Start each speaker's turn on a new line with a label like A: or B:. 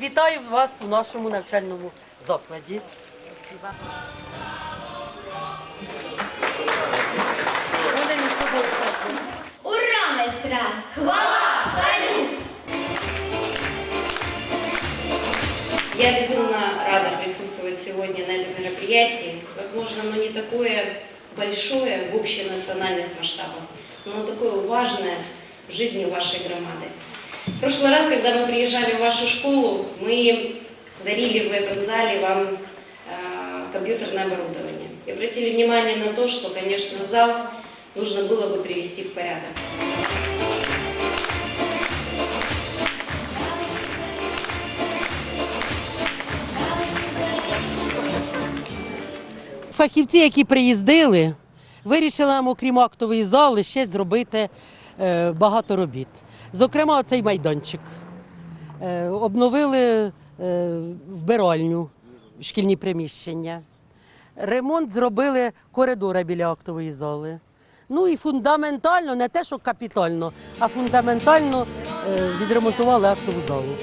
A: Вітаю вас у нашому навчальному закладі.
B: Ура, майстра! Хвала! Салют!
C: Я безумно рада присутствовать сегодня на этом мероприятии. Возможно, оно не такое большое в общенациональных масштабах, но оно такое важное в жизни вашей громады. В прошлый раз, когда мы приезжали в вашу школу, мы дарили в этом зале вам э, компьютерное оборудование. И обратили внимание на то, что, конечно, зал нужно было бы привести в порядок.
A: Фахівці, які приїздили, вирішили нам, окрім актової зали, ще зробити е, багато робіт. Зокрема, цей майданчик. Е, обновили е, вбиральню, шкільні приміщення. Ремонт зробили коридора біля актової зали. Ну і фундаментально, не те, що капітально, а фундаментально е, відремонтували актову залу.